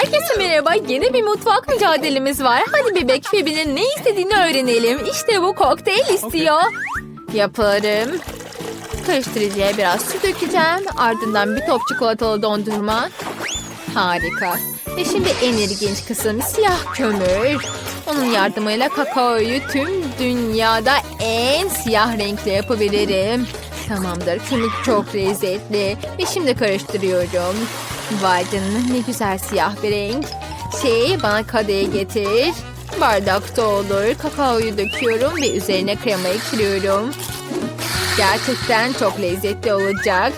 Herkese merhaba. Yeni bir mutfak mücadelemiz var. Hadi bebek Phoebe'nin ne istediğini öğrenelim. İşte bu kokteyl istiyor. Yaparım. Karıştırıcıya biraz su dökeceğim. Ardından bir top çikolatalı dondurma. Harika. Ve şimdi en ilginç kısım siyah kömür. Onun yardımıyla kakaoyu tüm dünyada en siyah renkle yapabilirim. Tamamdır. Kömür çok lezzetli. Ve şimdi karıştırıyorum. Vay canına ne güzel siyah bir renk. Şey bana kadeye getir. Bardakta olur. Kakaoyu döküyorum ve üzerine krema ekliyorum. Gerçekten çok lezzetli olacak.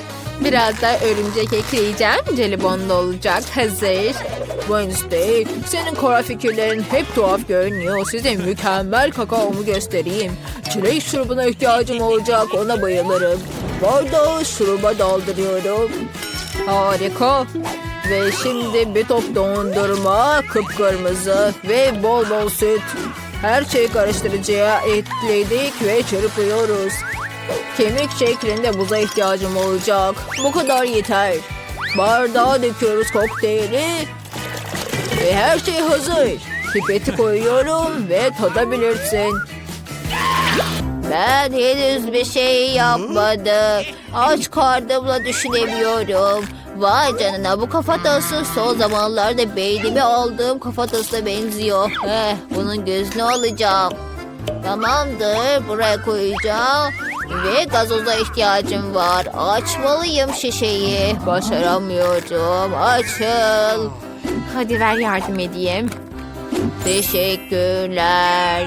Biraz da örümcek ekleyeceğim. Jelibonlu olacak. Hazır. Wednesday, senin kara fikirlerin hep tuhaf görünüyor. Size mükemmel kakaomu göstereyim. Çilek şurubuna ihtiyacım olacak. Ona bayılırım. Bardağı şuruba daldırıyorum. Harika. Ve şimdi bir top dondurma, kıpkırmızı ve bol bol süt. Her şeyi karıştırıcıya ekledik ve çırpıyoruz. Kemik şeklinde buza ihtiyacım olacak. Bu kadar yeter. Bardağa döküyoruz kokteyli. Ve her şey hazır. Pipeti koyuyorum ve tadabilirsin. Ben henüz bir şey yapmadım. Aç karnımla düşünemiyorum. Vay canına bu kafatası son zamanlarda beynime aldığım kafatasına benziyor. Heh, bunun gözünü alacağım. Tamamdır buraya koyacağım. Ve gazoza ihtiyacım var. Açmalıyım şişeyi. Başaramıyorum. Açıl. Hadi ver yardım edeyim. Teşekkürler.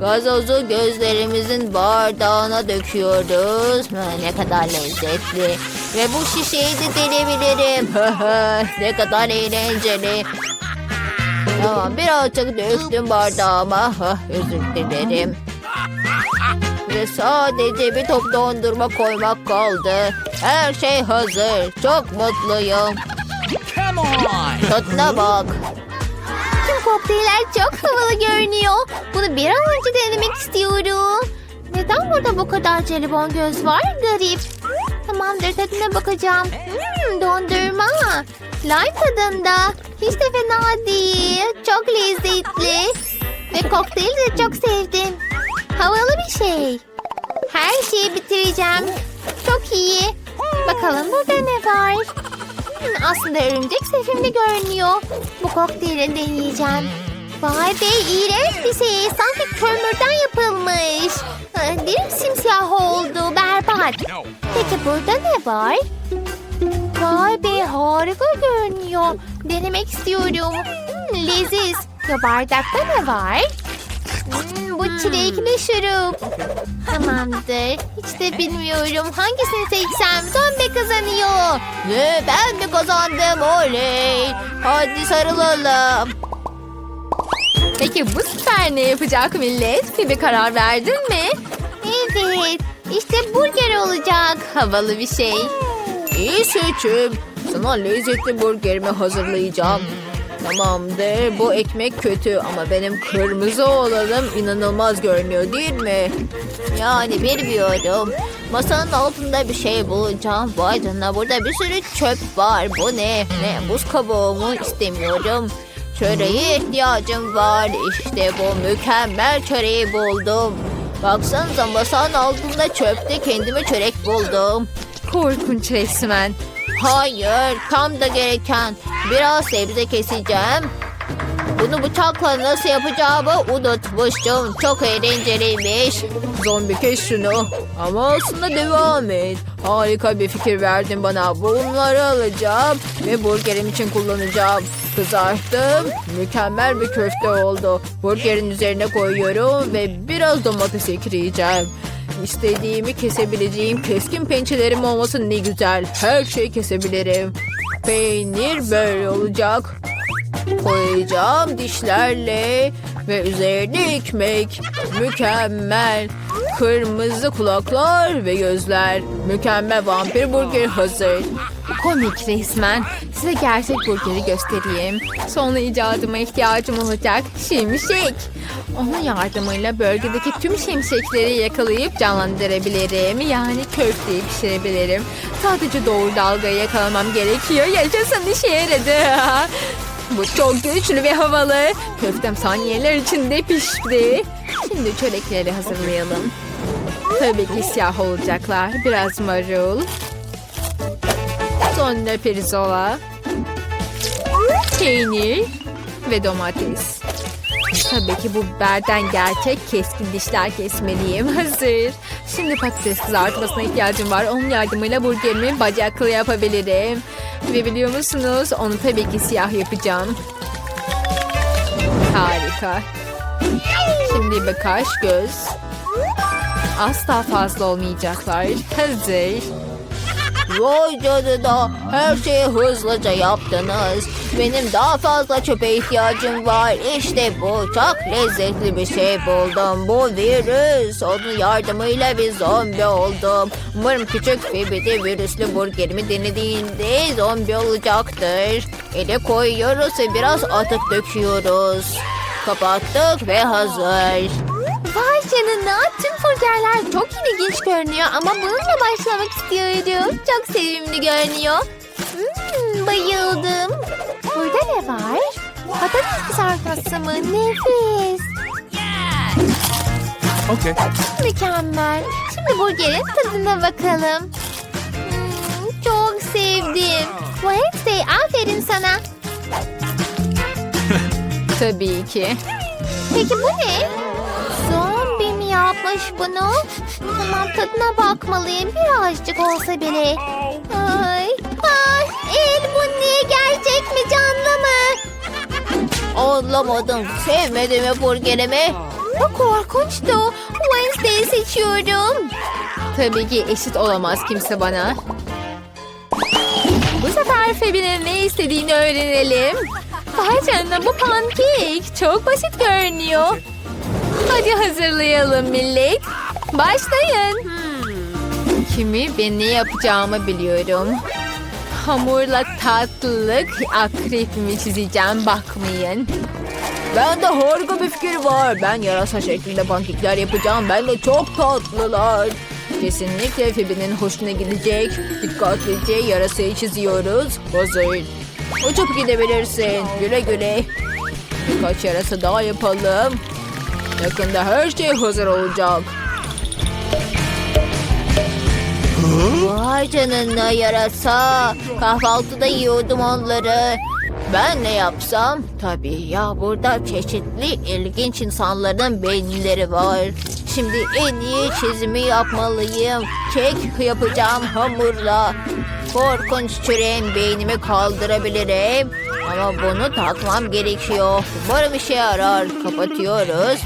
Gazozu gözlerimizin bardağına döküyoruz. Ne kadar lezzetli. Ve bu şişeyi de delebilirim. ne kadar eğlenceli. Tamam birazcık döktüm bardağıma. Özür dilerim. Ve sadece bir top dondurma koymak kaldı. Her şey hazır. Çok mutluyum. Come on! Tadına bak. Tüm kokteyller çok havalı görünüyor. Bunu bir an önce denemek istiyorum. Neden burada bu kadar jelibon göz var? Garip. Tamamdır tadına bakacağım. Hmm, dondurma. Lime tadında. Hiç de fena değil. Çok lezzetli. Ve kokteyli de çok sevdim. Havalı bir şey. Her şeyi bitireceğim. Çok iyi. Bakalım burada ne var? Hmm, aslında örümcek sevimli görünüyor. Bu kokteyli deneyeceğim. Vay be iğrenç bir şey. Sanki kömürden yapılmış. Ha, Dilim simsiyah oldu. Berbat. Peki burada ne var? Vay be harika görünüyor. Denemek istiyorum. Hmm, leziz. Ya bardakta ne var? Hmm, bu çilekli şurup. Tamamdır. Hiç de bilmiyorum. Hangisini seçsem? Zombi kazanıyor. Ne ben mi kazandım oley. Hadi sarılalım. Peki bu sefer ne yapacak millet? Bir karar verdin mi? Evet. İşte burger olacak. Havalı bir şey. İyi seçim. Sana lezzetli burgerimi hazırlayacağım. Tamamdır. Bu ekmek kötü ama benim kırmızı olanım inanılmaz görünüyor değil mi? Yani bilmiyorum. Masanın altında bir şey bulacağım. Vay canına burada bir sürü çöp var. Bu ne? Ne? Buz kabuğu mu? İstemiyorum. Çöreğe ihtiyacım var. İşte bu mükemmel çöreği buldum. Baksanıza masanın altında çöpte kendime çörek buldum. Korkunç resmen. Hayır, tam da gereken. Biraz sebze keseceğim. Bunu bıçakla nasıl yapacağımı unutmuştum. Çok eğlenceliymiş. Zombi kes şunu. Ama aslında devam et. Harika bir fikir verdin bana. Bunları alacağım ve burgerim için kullanacağım. Kızarttım. Mükemmel bir köfte oldu. Burgerin üzerine koyuyorum ve biraz domates ekleyeceğim. İstediğimi kesebileceğim keskin pençelerim olması ne güzel. Her şeyi kesebilirim. Peynir böyle olacak. Koyacağım dişlerle ve üzerine ekmek. Mükemmel. Kırmızı kulaklar ve gözler. Mükemmel vampir burger hazır. Komik resmen. Size gerçek burgeri göstereyim. Sonra icadıma ihtiyacım olacak. Şimşek. Onun yardımıyla bölgedeki tüm şimşekleri yakalayıp canlandırabilirim. Yani köfteyi pişirebilirim. Sadece doğru dalgayı yakalamam gerekiyor. Yaşasın işe yaradı. Bu çok güçlü ve havalı. Köftem saniyeler içinde pişti. Şimdi çörekleri hazırlayalım. Tabii ki siyah olacaklar. Biraz marul. Sonra pirzola. Peynir ve domates. Tabii ki bu biberden gerçek keskin dişler kesmeliyim. Hazır. Şimdi patates kızartmasına ihtiyacım var. Onun yardımıyla burgerimi bacaklı yapabilirim. Ve biliyor musunuz onu tabii ki siyah yapacağım. Harika. Şimdi birkaç göz. Asla fazla olmayacaklar. Hazır. Vay canına her şeyi hızlıca yaptınız. Benim daha fazla çöpe ihtiyacım var. İşte bu çok lezzetli bir şey buldum. Bu virüs. Onun yardımıyla bir zombi oldum. Umarım küçük Phoebe virüslü burgerimi denediğinde zombi olacaktır. Ele koyuyoruz ve biraz atık döküyoruz. Kapattık ve hazır. Vay canına tüm burgerler çok ilginç görünüyor ama bununla başlamak istiyorum. Çok sevimli görünüyor. Hmm, bayıldım. Burada ne var? Patates kızartması mı? Nefis. Okay. Mükemmel. Şimdi burgerin tadına bakalım. Hmm, çok sevdim. Wednesday aferin sana. Tabii ki. Peki bu ne? Yapmış bunu? Tamam tadına bakmalıyım birazcık olsa bile. Ay, ay, el bu ne gerçek mi canlı mı? Anlamadım. Sevmedi mi burgerimi? Bu korkunçtu. Wednesday'i seçiyorum. Tabii ki eşit olamaz kimse bana. Bu sefer Febi'nin ne istediğini öğrenelim. Vay canına bu pankek. Çok basit görünüyor. Hadi hazırlayalım millet. Başlayın. Kimi ben ne yapacağımı biliyorum. Hamurla tatlılık akrepimi çizeceğim bakmayın. Ben de harika bir fikir var. Ben yarasa şeklinde pankekler yapacağım. Ben de çok tatlılar. Kesinlikle Phoebe'nin hoşuna gidecek. Dikkatlice yarasayı çiziyoruz. Hazır. Uçup gidebilirsin. Güle güle. Birkaç yarasa daha yapalım. Yakında her şey hazır olacak. Vay canına yarasa. Kahvaltıda yiyordum onları. Ben ne yapsam? Tabii ya burada çeşitli ilginç insanların beyinleri var. Şimdi en iyi çizimi yapmalıyım. Kek yapacağım hamurla. Korkunç çüreğin beynimi kaldırabilirim. Ama bunu takmam gerekiyor. Umarım işe yarar. Kapatıyoruz.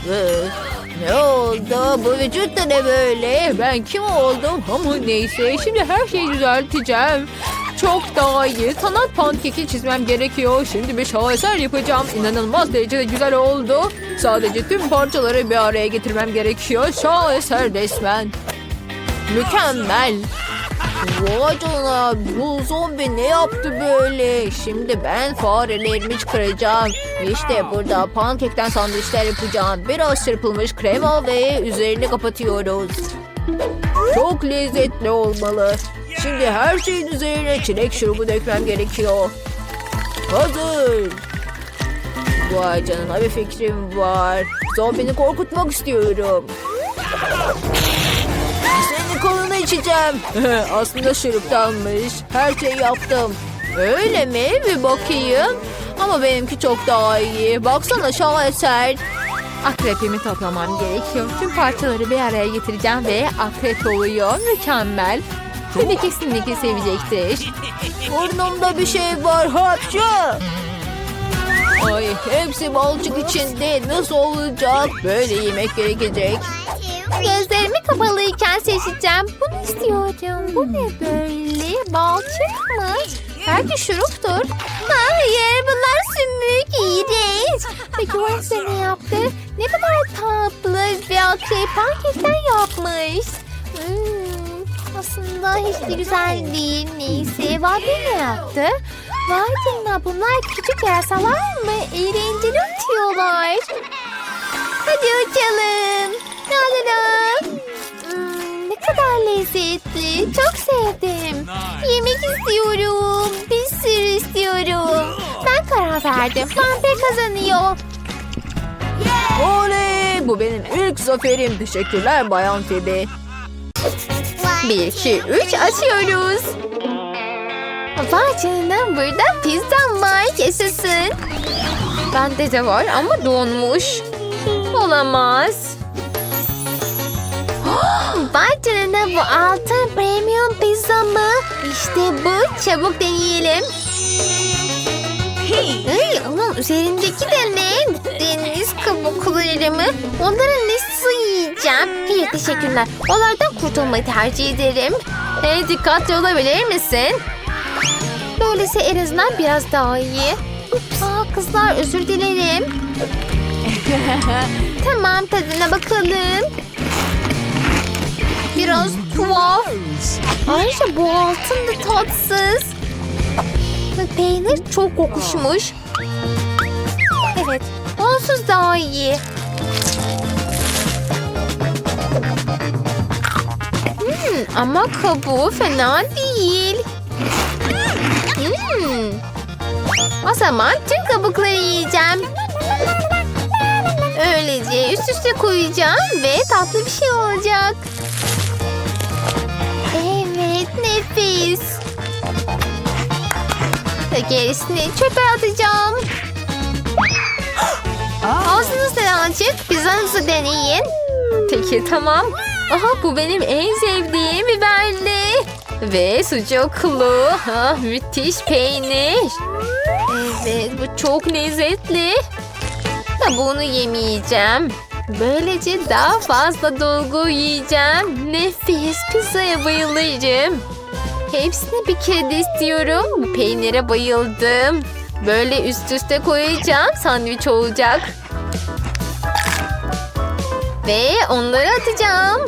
Ne oldu? Bu vücut da ne böyle? Ben kim oldum? Ama neyse şimdi her şeyi düzelteceğim. Çok daha iyi. Sanat pankeki çizmem gerekiyor. Şimdi bir şaheser yapacağım. İnanılmaz derecede güzel oldu. Sadece tüm parçaları bir araya getirmem gerekiyor. Şaheser resmen. Mükemmel. Vay canına bu zombi ne yaptı böyle? Şimdi ben farelerimi çıkaracağım. İşte burada pankekten sandviçler yapacağım. Biraz çırpılmış krema ve üzerini kapatıyoruz. Çok lezzetli olmalı. Şimdi her şeyin üzerine çilek şurubu dökmem gerekiyor. Hazır. Vay canına bir fikrim var. Zombini korkutmak istiyorum. Kolunu içeceğim. Aslında şuruptanmış. Her şeyi yaptım. Öyle mi? Bir bakayım. Ama benimki çok daha iyi. Baksana şaheser. Akrepimi toplamam gerekiyor. Tüm parçaları bir araya getireceğim ve akrep oluyor. Mükemmel. Seni kesinlikle sevecektir. Burnumda bir şey var. Hapşu. Ay hepsi balçık içinde. Nasıl olacak? Böyle yemek gerekecek. Gözlerimi kapalıyken seçeceğim. Bunu istiyorum. Bu ne böyle? Balçık mı? Belki şuruptur. Hayır bunlar sümük. İğrenç. Peki Wednesday ne yaptı? Ne kadar tatlı bir akrep pankekten yapmış. Hmm, aslında hiç de güzel değil. Neyse Vadi ne yaptı? Vay canına bunlar küçük yarasalar mı? Eğlenceli uçuyorlar. Hadi uçalım. La la. Hmm, ne kadar lezzetli. Çok sevdim. Yemek istiyorum. Bir sürü istiyorum. Ben karar verdim. Vampir kazanıyor. Oley! Bu benim ilk zaferim. Teşekkürler Bayan Phoebe. Bir, iki, üç açıyoruz. Vay canına burada pizzam var. Yaşasın. Bende de var ama donmuş. Olamaz. Vay canına bu altın premium pizza mı? İşte bu. Çabuk deneyelim. Ay, onun üzerindeki de ne? Deniz kabukları mı? Onları nasıl yiyeceğim? Hayır teşekkürler. Onlardan kurtulmayı tercih ederim. Hey dikkatli olabilir misin? Böylesi en azından biraz daha iyi. Aa, kızlar özür dilerim. tamam tadına bakalım. Biraz tuhaf. Ayrıca bu altın da tatsız. Ve Peynir çok kokuşmuş. Evet, onsuz daha iyi. Hmm, ama kabuğu fena değil. Hmm. O zaman tüm kabukları yiyeceğim. Öylece üst üste koyacağım ve tatlı bir şey olacak. Nefis. Gerisini çöpe atacağım. Ağzınız açık? Pizzanızı deneyin. Peki tamam. Aha bu benim en sevdiğim biberli. Ve sucuklu. Ha, müthiş peynir. Evet bu çok lezzetli. Da bunu yemeyeceğim. Böylece daha fazla dolgu yiyeceğim. Nefis pizzaya bayılırım. Hepsini bir kere de istiyorum. Bu peynire bayıldım. Böyle üst üste koyacağım. Sandviç olacak. Ve onları atacağım.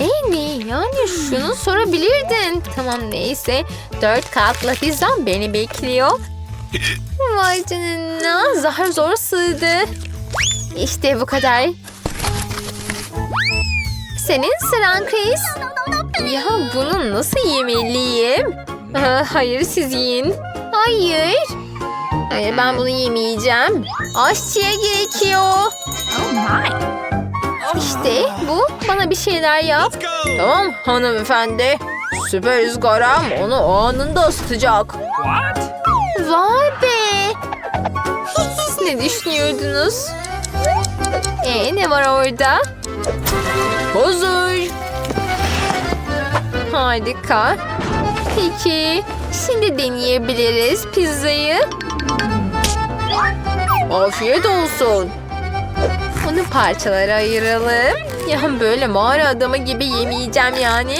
Amy yani şunu sorabilirdin. Tamam neyse. Dört katlı pizzam beni bekliyor. Vay canına. Zahar zor sığdı. İşte bu kadar. Senin sıran Chris. Ya bunu nasıl yemeliyim? Aa, hayır siz yiyin. Hayır. Hayır ben bunu yemeyeceğim. Aşçıya gerekiyor. Oh my. İşte bu. Bana bir şeyler yap. Tamam hanımefendi. Süper ızgaram onu anında ısıtacak. What? Vay be. Siz ne düşünüyordunuz? Ee, ne var orada? Hazır. Harika. Peki, şimdi deneyebiliriz pizzayı. Afiyet olsun. Onu parçalara ayıralım. Ya böyle mağara adamı gibi yemeyeceğim yani.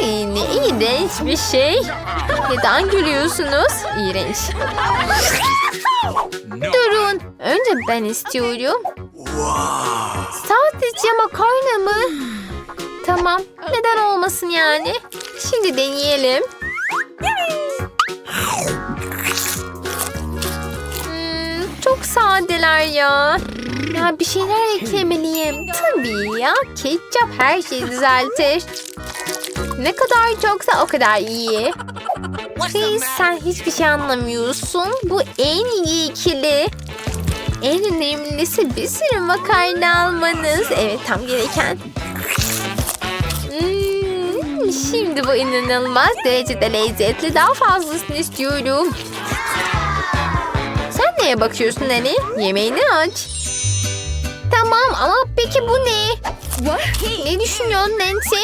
Ay, ne iğrenç bir şey. Neden gülüyorsunuz? İğrenç. Durun. Önce ben istiyorum. Sadece makarna mı? Tamam. Neden olmasın yani? Şimdi deneyelim. Hmm, çok sadeler ya. Ya bir şeyler eklemeliyim. Tabii ya. Ketçap her şeyi düzeltir. Ne kadar çoksa o kadar iyi. Chris sen hiçbir şey anlamıyorsun. Bu en iyi ikili. En önemlisi bir sürü makarna almanız. Evet tam gereken. Şimdi bu inanılmaz derecede lezzetli. Daha fazlasını istiyorum. Sen neye bakıyorsun Nani? Yemeğini aç. Tamam ama peki bu ne? Ne düşünüyorsun Nancy?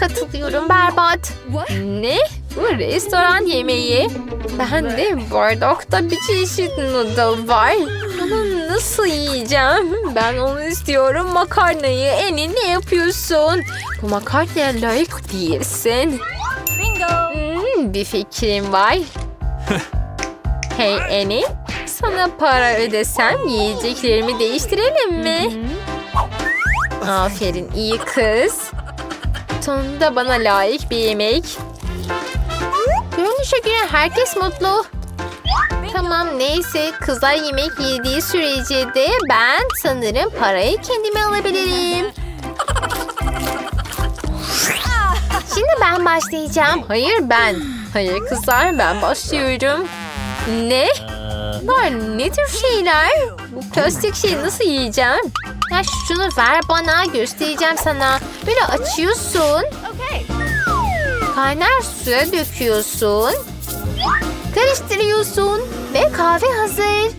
Katılıyorum berbat. Ne? Bu restoran yemeği. Ben de bardakta bir çeşit noodle var. Onu nasıl yiyeceğim? Ben onu istiyorum makarnayı. Eni ne yapıyorsun? Bu makarnaya layık değilsin. Hmm, bir fikrim var. hey Eni, sana para ödesem yiyeceklerimi değiştirelim mi? Aferin iyi kız. Sonunda bana layık bir yemek. Görünüşe göre herkes mutlu. Tamam neyse kızlar yemek yediği sürece de ben sanırım parayı kendime alabilirim. Şimdi ben başlayacağım. Hayır ben. Hayır kızlar ben başlıyorum. Ne? Var ne tür şeyler? Bu plastik şeyi nasıl yiyeceğim? Ya şunu ver bana göstereceğim sana. Böyle açıyorsun. Kaynar suya döküyorsun. Karıştırıyorsun. Ve kahve hazır.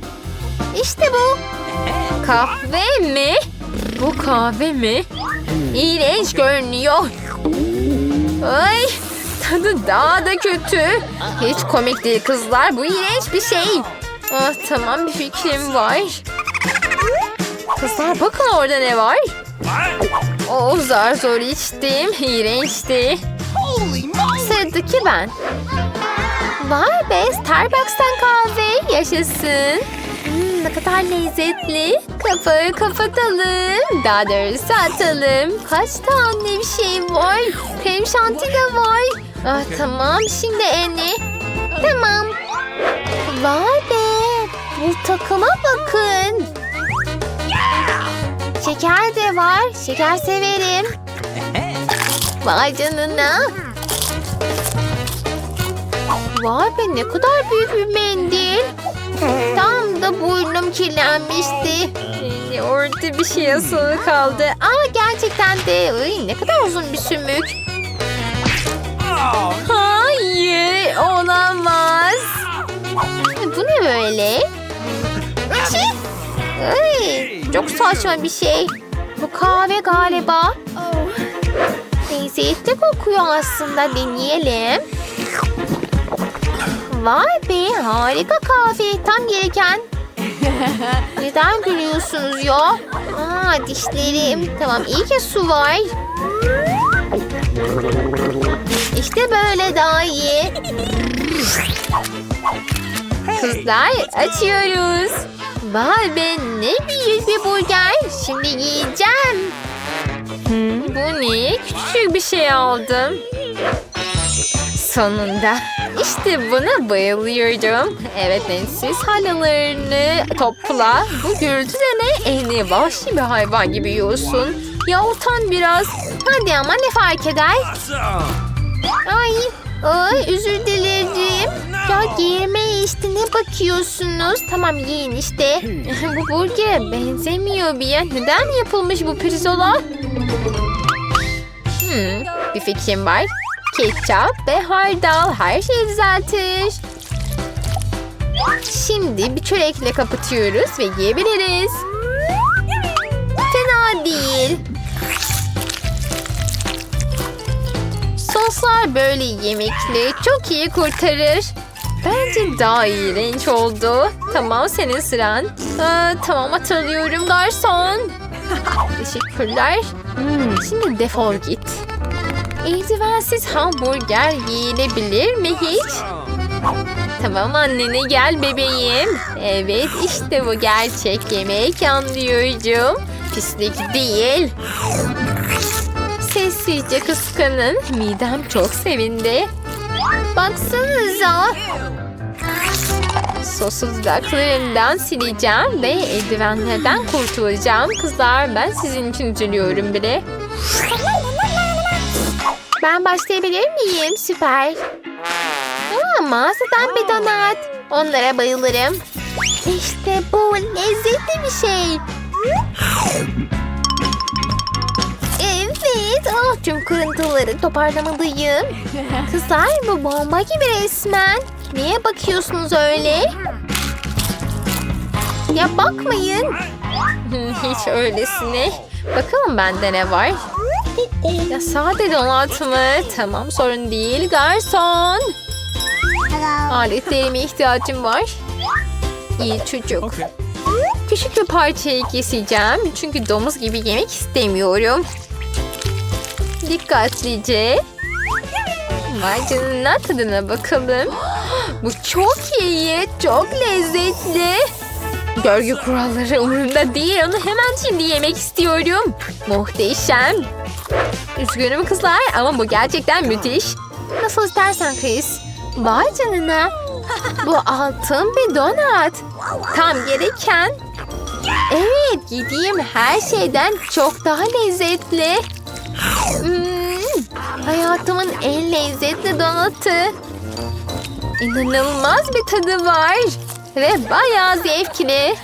İşte bu. Kahve mi? Bu kahve mi? İğrenç görünüyor. Ay tadı daha da kötü. Hiç komik değil kızlar. Bu iğrenç bir şey. Ah, tamam bir fikrim var. Kızlar bakın orada ne var. O zar zor içtim. İğrençti. Sıradaki ben. Vay be Starbucks'tan kahve. Yaşasın. Hmm, ne kadar lezzetli. Kapağı kapatalım. Daha doğrusu atalım. Kaç tane bir şey var. Krem şanti de var. Ah, tamam şimdi Eni. Tamam. Vay be. Bu takıma bakın. Şeker de var. Şeker severim. Vay canına. Vay be ne kadar büyük bir mendil. Tam da burnum kirlenmişti. Ee, Orada bir şey asılı kaldı. Aa gerçekten de Ay, ne kadar uzun bir sümük. Oh, Hayır olamaz. Bu ne böyle? Ay, çok saçma bir şey. Bu kahve galiba. Lezzetli kokuyor aslında deneyelim. Vay be harika kahve tam gereken. Neden gülüyorsunuz ya? Aa dişlerim. Tamam iyi ki su var. İşte böyle daha iyi. Kızlar açıyoruz. Vay be ne büyük bir burger. Şimdi yiyeceğim. Bu ne? Küçük bir şey aldım. Sonunda. İşte buna bayılıyorum. Evet Nancy halyalarını topla. Bu gürültü de ne? Elini vahşi bir hayvan gibi yiyorsun. Ya utan biraz. Hadi ama ne fark eder? Ay, ay özür dilerim. Ya giyime işte ne bakıyorsunuz? Tamam giyin işte. bu burgere benzemiyor bir ya. Neden yapılmış bu pirzola? Hmm, bir fikrim var. Ketçap ve hardal her şeyi düzeltir. Şimdi bir çörekle kapatıyoruz ve yiyebiliriz. Fena değil. Soslar böyle yemekli çok iyi kurtarır. Bence daha iğrenç oldu. Tamam senin sıran. Aa, tamam hatırlıyorum garson. Teşekkürler. Hmm, şimdi defol git. Eldivensiz hamburger yiyilebilir mi hiç? Tamam annene gel bebeğim. Evet işte bu gerçek yemek anlıyorum. Pislik değil. Sessizce kıskanın. Midem çok sevindi. Baksanıza. Sosu dudaklarından sileceğim ve eldivenlerden kurtulacağım. Kızlar ben sizin için üzülüyorum bile. Ben başlayabilir miyim? Süper. Aa, mağazadan bir donat. Onlara bayılırım. İşte bu lezzetli bir şey. Evet. Ah, tüm kırıntıları toparlamalıyım. Kızlar bu bomba gibi resmen. Niye bakıyorsunuz öyle? Ya bakmayın. Hiç öylesine. Bakalım bende ne var? Ya sade donat mı? Tamam sorun değil. Garson. Aletlerime ihtiyacım var. İyi çocuk. Okay. Küçük bir parçayı keseceğim. Çünkü domuz gibi yemek istemiyorum. Dikkatlice. Vay canına tadına bakalım. Bu çok iyi. Çok lezzetli. Görgü kuralları umurumda değil. Onu hemen şimdi yemek istiyorum. Muhteşem. Üzgünüm kızlar ama bu gerçekten müthiş. Nasıl istersen Chris. Vay canına. Bu altın bir donat. Tam gereken. Evet yediğim her şeyden çok daha lezzetli. Hmm, hayatımın en lezzetli donatı. İnanılmaz bir tadı var. Ve bayağı zevkli.